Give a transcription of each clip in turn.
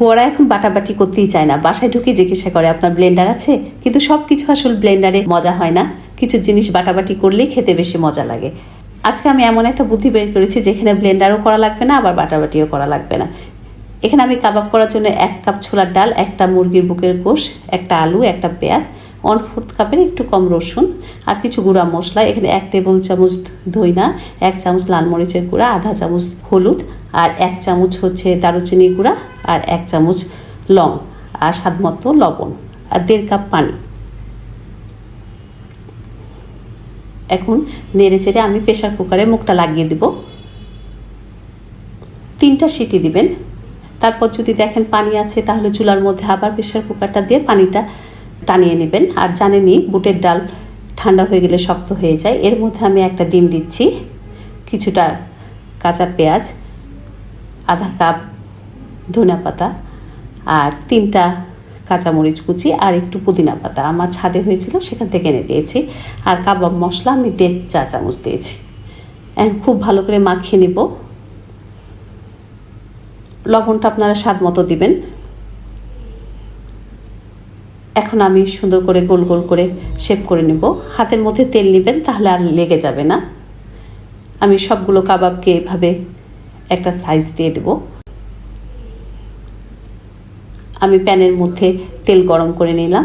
বড়া এখন বাটাবাটি করতেই চায় না। বাসায় ঢুকে জিজ্ঞাসা করে, আপনার ব্লেন্ডার আছে? কিন্তু সব কিছু আসলে ব্লেন্ডারে মজা হয় না। কিছু জিনিস বাটাবাটি করলেই খেতে বেশি মজা লাগে। আজকে আমি এমন একটা বুদ্ধি বের করেছি যেখানে ব্লেন্ডারও করা লাগবে না, আবার বাটাবাটিও করা লাগবে না। এখানে আমি কাবাব করার জন্য এক কাপ ছোলার ডাল, একটা মুরগির বুকের কোষ একটা আলু, একটা পেঁয়াজ ওয়ান ফোর্থ কাপের একটু কম রসুন, আর কিছু গুঁড়া মশলা। এখানে এক টেবিল চামচ ধইনা, এক চামচ লাল মরিচের গুঁড়া, আধা চামচ হলুদ, আর এক চামচ হচ্ছে দারুচিনি গুঁড়া আর এক চামচ লং আর স্বাদ মতো লবণ আর দেড় কাপ পানি। এখন নেড়ে চেড়ে আমি প্রেশার কুকারে মুখটা লাগিয়ে দিব। তিনটা সিটি দিবেন। তারপর যদি দেখেন পানি আছে, তাহলে চুলার মধ্যে আবার প্রেশার কুকারটা দিয়ে পানিটা টানিয়ে নেবেন। আর জানেনই বুটের ডাল ঠান্ডা হয়ে গেলে শক্ত হয়ে যায়। এর মধ্যে আমি একটা ডিম দিচ্ছি, কিছুটা কাঁচা পেঁয়াজ, আধা কাপ ধনে পাতা আর তিনটা কাঁচামরিচ কুচি আর একটু পুদিনা পাতা। আমার ছাদে হয়েছিল, সেখান থেকে এনে দিয়েছি। আর কাবাব মশলা আমি দেড় চা চামচ দিয়েছি। খুব ভালো করে মাখিয়ে নিব। লবণটা আপনারা স্বাদ মতো দিবেন। এখন আমি সুন্দর করে গোল গোল করে শেপ করে নেব। হাতের মধ্যে তেল নেবেন, তাহলে আর লেগে যাবে না। আমি সবগুলো কাবাবকে এভাবে একটা সাইজ দিয়ে দেব। আমি প্যানের মধ্যে তেল গরম করে নিলাম।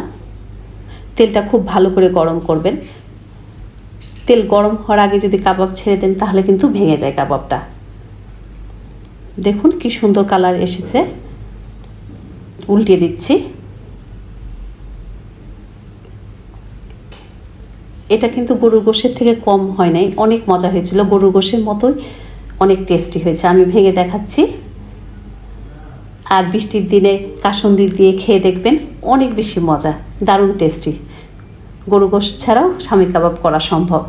তেলটা খুব ভালো করে গরম করবেন। তেল গরম হওয়ার আগে যদি কাবাব ছেড়ে দেন, তাহলে কিন্তু ভেঙে যায় কাবাবটা। দেখুন কি সুন্দর কালার এসেছে। উল্টিয়ে দিচ্ছি। এটা কিন্তু গরুর গোশের থেকে কম হয় নাই। অনেক মজা হয়েছিল। গরুর গোশের মতোই অনেক টেস্টি হয়েছে। আমি ভেঙে দেখাচ্ছি। আর বৃষ্টির দিনে কাসন্দি দিয়ে খেয়ে দেখবেন অনেক বেশি মজা। দারুণ টেস্টি গরু গোশ ছাড়াও স্বামী কাবাব করা সম্ভব।